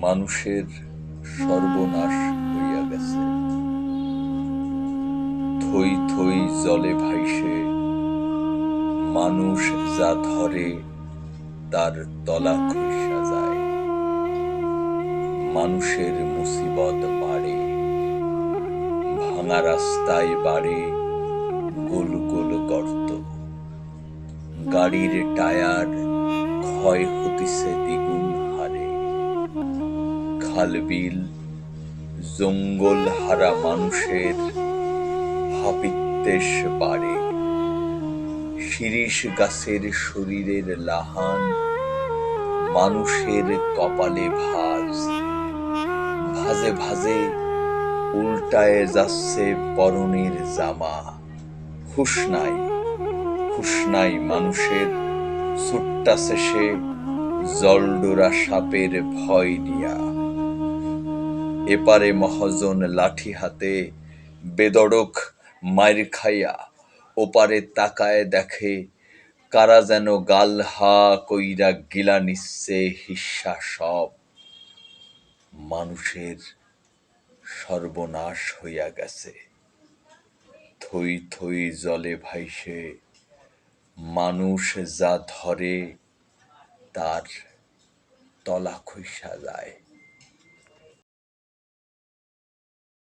মানুষের সর্বনাশ হইয়া গেছে। থই থই জলে ভাইসে মানুষ যা ধরে তার তলা খসা যায়। মানুষের মুসিবত বাড়ে, ভাঙা রাস্তায় বাড়ে গোল গোল গর্ত। গাড়ির টায়ার ক্ষয় হতিছে দ্বিগুণ। খালবিল, জঙ্গল হারা মানুষের হাপিত্যেশ বাড়ে শিরিষ গাছের শরীরের লাহান, মানুষের কপালে ভাঁজ। ভাজে ভাজে উল্টায় যাচ্ছে পরনের জামা। হুশ নাই হুশ নাই মানুষের ছুট্টাছে সে জলডোরা সাপের ভয় নিয়া। এপারে মহাজন লাঠি হাতে বেদড়ক মাইর খাইয়া ওপারে তাকায় দেখে, কারা যেন গাল হা কইরা গিলা নিচ্ছে হিস্সা সব। মানুষের সর্বনাশ হইয়া গেছে। থই থই জলে ভাইসে, মানুষ যা ধরে তার তলা খইসা যায়।